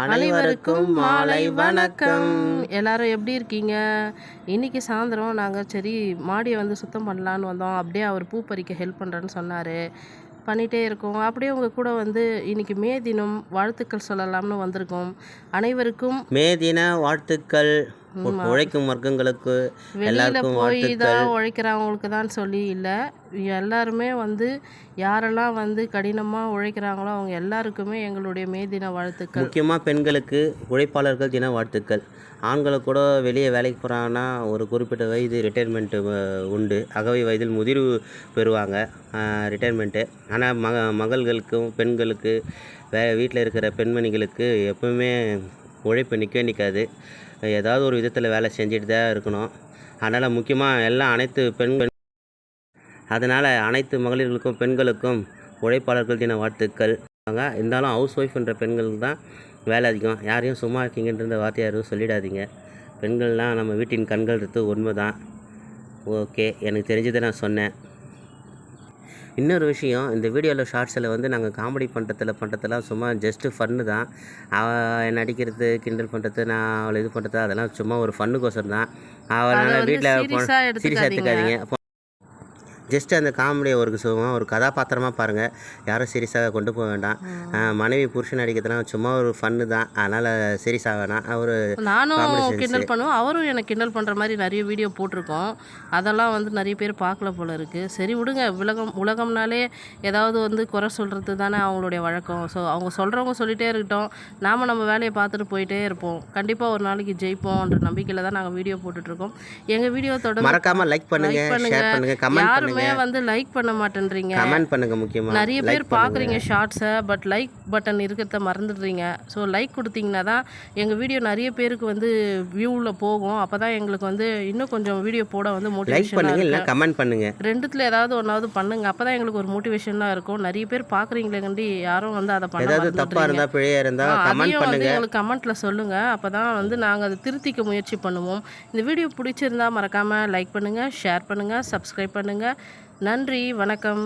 அனைவருக்கும் மாலை வணக்கம். எல்லாரும் எப்படி இருக்கீங்க? இன்னைக்கு சாயந்தரம் நாங்கள் சரி மாடியை வந்து சுத்தம் பண்ணலான்னு வந்தோம். அப்படியே அவர் பூ பறிக்க ஹெல்ப் பண்ணுறேன்னு சொன்னார். பண்ணிகிட்டே இருக்கோம். அப்படியே உங்கள் கூட வந்து இன்னைக்கு மே தினம் வாழ்த்துக்கள் சொல்லலாம்னு வந்திருக்கோம். அனைவருக்கும் மே தின வாழ்த்துக்கள். உழைக்கும் வர்க்கங்களுக்கு எல்லாருக்கும் போய் தான் உழைக்கிறவங்களுக்கு தான் சொல்லி இல்லை. எல்லாருமே வந்து யாரெல்லாம் வந்து கடினமாக உழைக்கிறாங்களோ அவங்க எல்லாருக்குமே எங்களுடைய மே தின வாழ்த்துக்கள். முக்கியமாக பெண்களுக்கு உழைப்பாளர்கள் தின வாழ்த்துக்கள். ஆண்களுக்கு கூட வெளியே வேலைக்கு போகிறாங்கன்னா ஒரு குறிப்பிட்ட வயது ரிட்டைர்மெண்ட்டு உண்டு. அகவை வயதில் முதிர்வு பெறுவாங்க. ரிட்டைர்மெண்ட்டு ஆனால் மக மகள்களுக்கும் பெண்களுக்கு வே வீட்டில் இருக்கிற பெண்மணிகளுக்கு எப்பவுமே உழைப்பு நிற்கவே நிற்காது ஏதாவது ஒரு விதத்தில் வேலை செஞ்சுட்டு தான் இருக்கணும். அதனால் முக்கியமாக எல்லாம் அனைத்து பெண்கள் அதனால் அனைத்து மகளிர்களுக்கும் பெண்களுக்கும் உழைப்பாளர்கள் தின வாழ்த்துக்கள். வாங்க இருந்தாலும் ஹவுஸ் ஒய்ஃப்ன்ற பெண்களுக்கு தான் வேலை அதிகம். யாரையும் சும்மா இருக்கீங்கன்ற வார்த்தை யாரும் சொல்லிடாதீங்க. பெண்கள்லாம் நம்ம வீட்டின் கண்கள் இருக்கு உண்மை தான் ஓகே எனக்கு தெரிஞ்சதை நான் சொன்னேன். இன்னொரு விஷயம் இந்த வீடியோவில் ஷார்ட்ஸில் வந்து நாங்கள் காமெடி பண்ணுறதுல பண்ணுறதெல்லாம் சும்மா ஜஸ்ட்டு ஃபன்னு தான். அவள் நடிக்கிறது கிண்டல் பண்ணுறது நான் அவளை இது பண்ணுறது அதெல்லாம் சும்மா ஒரு ஃபன்னுக்கோசரம் தான். வந்து வீட்டில் சீரியஸாக எடுத்துக்காதீங்க. ஜஸ்ட் அந்த காமெடியை ஒரு சும்மா ஒரு கதாபாத்திரமாக பாருங்கள் யாரும் சீரியஸாக கொண்டு போக வேண்டாம். மனைவி புருஷன் நடிக்கிறதுலாம் சும்மா ஒரு ஃபன்னு தான். அதனால் சீரியஸாக வேணாம். ஒரு நானும். கிண்டல் பண்ணுவேன் அவரும் எனக்கு கிண்டல் பண்ணுற மாதிரி நிறைய வீடியோ போட்டிருக்கோம். அதெல்லாம் வந்து நிறைய பேர் பார்க்கல போல இருக்குது சரி விடுங்க. உலகம் உலகம்னாலே ஏதாவது வந்து குறை சொல்கிறது தானே அவங்களுடைய வழக்கம். ஸோ அவங்க சொல்கிறவங்க சொல்லிகிட்டே இருக்கட்டும். நாம் நம்ம வேலையை பார்த்துட்டு போயிட்டே இருப்போம். கண்டிப்பாக ஒரு நாளைக்கு ஜெயிப்போம்ன்ற நம்பிக்கையில் தான் நாங்கள் வீடியோ போட்டுட்ருக்கோம் எங்கள் வீடியோ தொடர்ந்து மறக்காமல் லைக் பண்ணுங்கள் பண்ணுங்கள் கமெண்ட் யாருமே வந்து லைக் பண்ண மாட்டேன்றீங்க. கமெண்ட் பண்ணுங்கள் முக்கியமாக நிறைய பேர் பார்க்குறீங்க ஷார்ட்ஸை பட் லைக் பட்டன் இருக்கிறத மறந்துடுறீங்க. ஸோ லைக் கொடுத்தீங்கன்னா தான் எங்கள் வீடியோ நிறைய பேருக்கு வந்து வியூவில் போகும். அப்போ தான் எங்களுக்கு வந்து இன்னும் கொஞ்சம் வீடியோ போட வந்து பண்ணுங்கள் இல்லை கமெண்ட் பண்ணுங்கள் ரெண்டுத்தில் ஏதாவது ஒன்றாவது பண்ணுங்க. அப்போ தான் எங்களுக்கு ஒரு மோட்டிவேஷனாக இருக்கும். நிறைய பேர் பார்க்குறீங்களேங்கண்டி யாரும் வந்து அதை பண்ண ஏதாவது தப்பாக. இருந்தால் பிழையாக இருந்தால் கமெண்ட் பண்ணுங்கள் எங்களுக்கு கமெண்ட்டில் சொல்லுங்கள் அப்போ தான் வந்து நாங்கள் அதை திருத்திக்க முயற்சி பண்ணுவோம். இந்த வீடியோ பிடிச்சிருந்தா மறக்காமல் லைக் பண்ணுங்கள் ஷேர் பண்ணுங்கள் சப்ஸ்கிரைப் பண்ணுங்கள் நன்றி வணக்கம்.